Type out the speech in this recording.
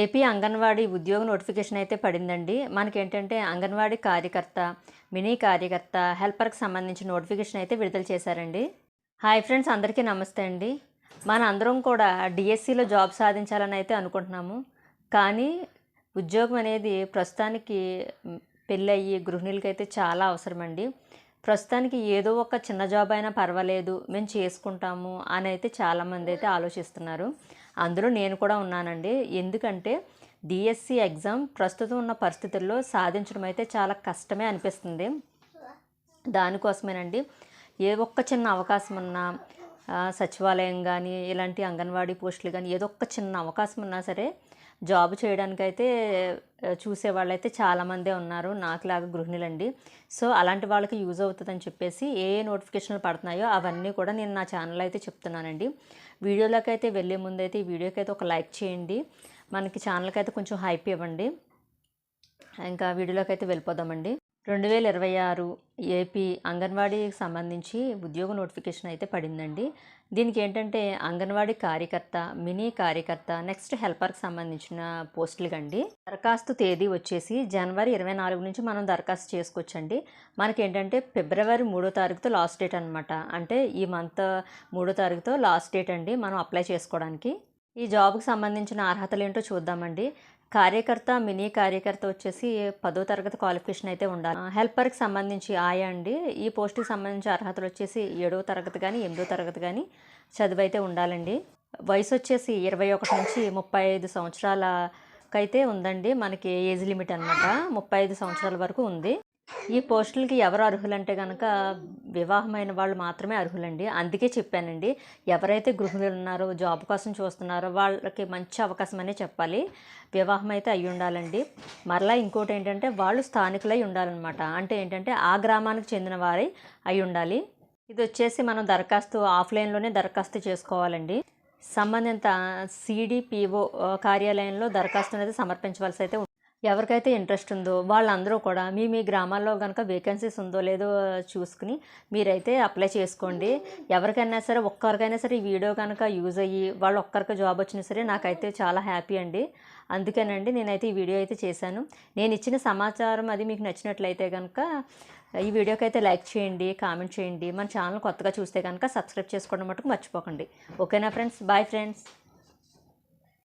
AP anganwadi ఉద్యోగ notification అయితే పడిందండి. మనకేంటంటే అంగన్వాడీ కార్యకర్త మినీ కార్యకర్త హెల్పర్కి సంబంధించిన నోటిఫికేషన్ అయితే విడుదల చేశారండి. హాయ్ ఫ్రెండ్స్ అందరికీ నమస్తే అండి. మన అందరం కూడా డిఎస్సిలో జాబ్ సాధించాలని అయితే అనుకుంటున్నాము. కానీ ఉద్యోగం అనేది ప్రస్తుతానికి పెళ్ళయ్యి గృహిణులకి అయితే చాలా అవసరమండి. ప్రస్తుతానికి ఏదో ఒక చిన్న జాబ్ అయినా పర్వాలేదు మేము చేసుకుంటాము అని అయితే చాలామంది అయితే ఆలోచిస్తున్నారు. అందులో నేను కూడా ఉన్నానండి. ఎందుకంటే డిఎస్సి ఎగ్జామ్ ప్రస్తుతం ఉన్న పరిస్థితుల్లో సాధించడం అయితే చాలా కష్టమే అనిపిస్తుంది. దానికోసమేనండి ఏ ఒక్క చిన్న అవకాశం ఉన్నా సచివాలయం కానీ ఇలాంటి అంగన్వాడీ పోస్టులు కానీ ఏదో ఒక్క చిన్న అవకాశం ఉన్నా సరే జాబ్ చేయడానికైతే ఆ, చూసే వాళ్ళైతే చాలామందే ఉన్నారు నాకులాగా గృహిణులండి. సో అలాంటి వాళ్ళకి యూజ్ అవుతుందని చెప్పేసి ఏ ఏ నోటిఫికేషన్లు పడుతున్నాయో అవన్నీ కూడా నేను నా ఛానల్లో అయితే చెప్తున్నానండి. వీడియోలోకి అయితే వెళ్ళే ముందు అయితే ఈ వీడియోకి అయితే ఒక లైక్ చేయండి. మనకి ఛానల్కి అయితే కొంచెం హైప్ ఇవ్వండి. ఇంకా వీడియోలోకి అయితే వెళ్ళిపోదామండి. రెండు వేల ఇరవై ఆరు ఏపీ అంగన్వాడీకి సంబంధించి ఉద్యోగ నోటిఫికేషన్ అయితే పడిందండి. దీనికి ఏంటంటే అంగన్వాడీ కార్యకర్త మినీ కార్యకర్త నెక్స్ట్ హెల్పర్కి సంబంధించిన పోస్టులు అండి దరఖాస్తు తేదీ వచ్చేసి జనవరి ఇరవై నాలుగు నుంచి మనం దరఖాస్తు చేసుకోవచ్చండి. మనకి ఏంటంటే ఫిబ్రవరి మూడో తారీఖుతో లాస్ట్ డేట్ అనమాట అంటే ఈ మంత్ మూడో తారీఖుతో లాస్ట్ డేట్ అండి మనం అప్లై చేసుకోవడానికి. ఈ జాబ్కి సంబంధించిన అర్హతలు ఏంటో చూద్దామండి. కార్యకర్త మినీ కార్యకర్త వచ్చేసి పదో తరగతి క్వాలిఫికేషన్ అయితే ఉండాలి. హెల్పర్కి సంబంధించి ఆయా అండి. ఈ పోస్ట్కి సంబంధించి అర్హతలు వచ్చేసి ఏడవ తరగతి కానీ ఎనిమిదో తరగతి కానీ చదువు అయితే ఉండాలండి. వయసు వచ్చేసి ఇరవై ఒకటి నుంచి ముప్పై ఐదు సంవత్సరాలకైతే ఉందండి. మనకి ఏజ్ లిమిట్ అనమాట ముప్పై ఐదు సంవత్సరాల వరకు ఉంది. ఈ పోస్టులకి ఎవరు అర్హులంటే కనుక వివాహమైన వాళ్ళు మాత్రమే అర్హులండి. అందుకే చెప్పానండి ఎవరైతే గృహిణులు ఉన్నారో జాబ్ కోసం చూస్తున్నారో వాళ్ళకి మంచి అవకాశం అనే చెప్పాలి. వివాహం అయితే అయి ఉండాలండి. మరలా ఇంకోటి ఏంటంటే వాళ్ళు స్థానికులై ఉండాలన్నమాట. అంటే ఏంటంటే ఆ గ్రామానికి చెందిన వారై అయి ఉండాలి. ఇది వచ్చేసి మనం దరఖాస్తు ఆఫ్లైన్లోనే దరఖాస్తు చేసుకోవాలండి. సంబంధిత సిడిపిఓ కార్యాలయంలో దరఖాస్తు అనేది సమర్పించవలసి అయితే ఎవరికైతే ఇంట్రెస్ట్ ఉందో వాళ్ళందరూ కూడా మీ మీ గ్రామాల్లో కనుక వేకెన్సీస్ ఉందో లేదో చూసుకుని మీరైతే అప్లై చేసుకోండి. ఎవరికైనా సరే ఒక్కరికైనా సరే ఈ వీడియో కనుక యూజ్ అయ్యి వాళ్ళు ఒక్కరికి జాబ్ వచ్చినా సరే నాకైతే చాలా హ్యాపీ అండి. అందుకేనండి నేనైతే ఈ వీడియో అయితే చేశాను. నేను ఇచ్చిన సమాచారం అది మీకు నచ్చినట్లయితే కనుక ఈ వీడియోకి అయితే లైక్ చేయండి కామెంట్ చేయండి. మన ఛానల్ కొత్తగా చూస్తే కనుక సబ్స్క్రైబ్ చేసుకోవడం మటుకు మర్చిపోకండి. ఓకేనా ఫ్రెండ్స్ బాయ్ ఫ్రెండ్స్